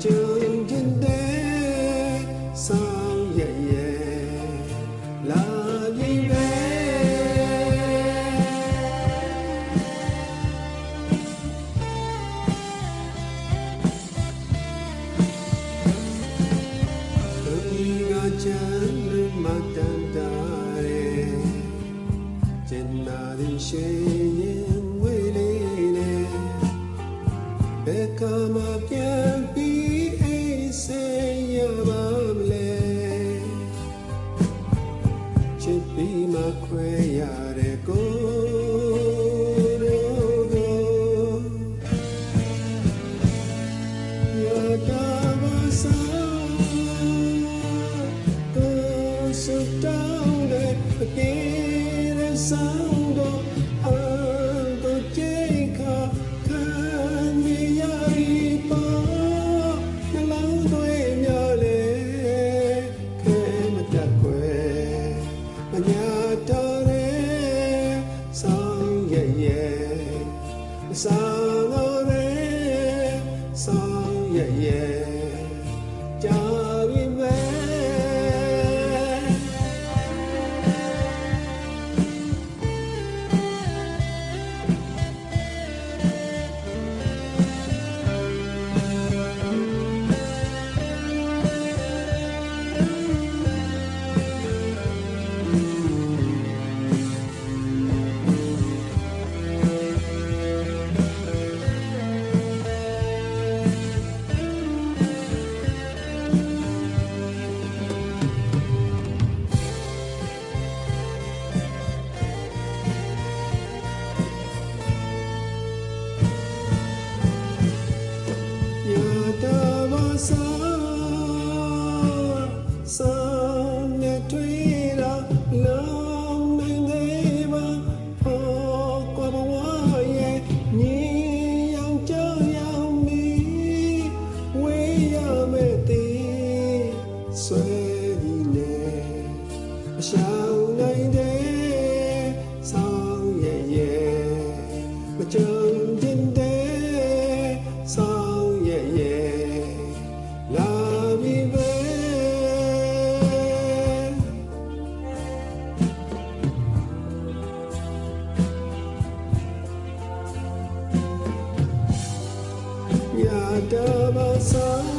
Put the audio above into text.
trường kinh tế sao vậy ခွဲရတဲ့ကိုတို့ကိုရတာမဆာကိုစတောင်းတဲ့အကင်းရဲ့ဆောင်းတော့ don't See. Dhamma Sangha.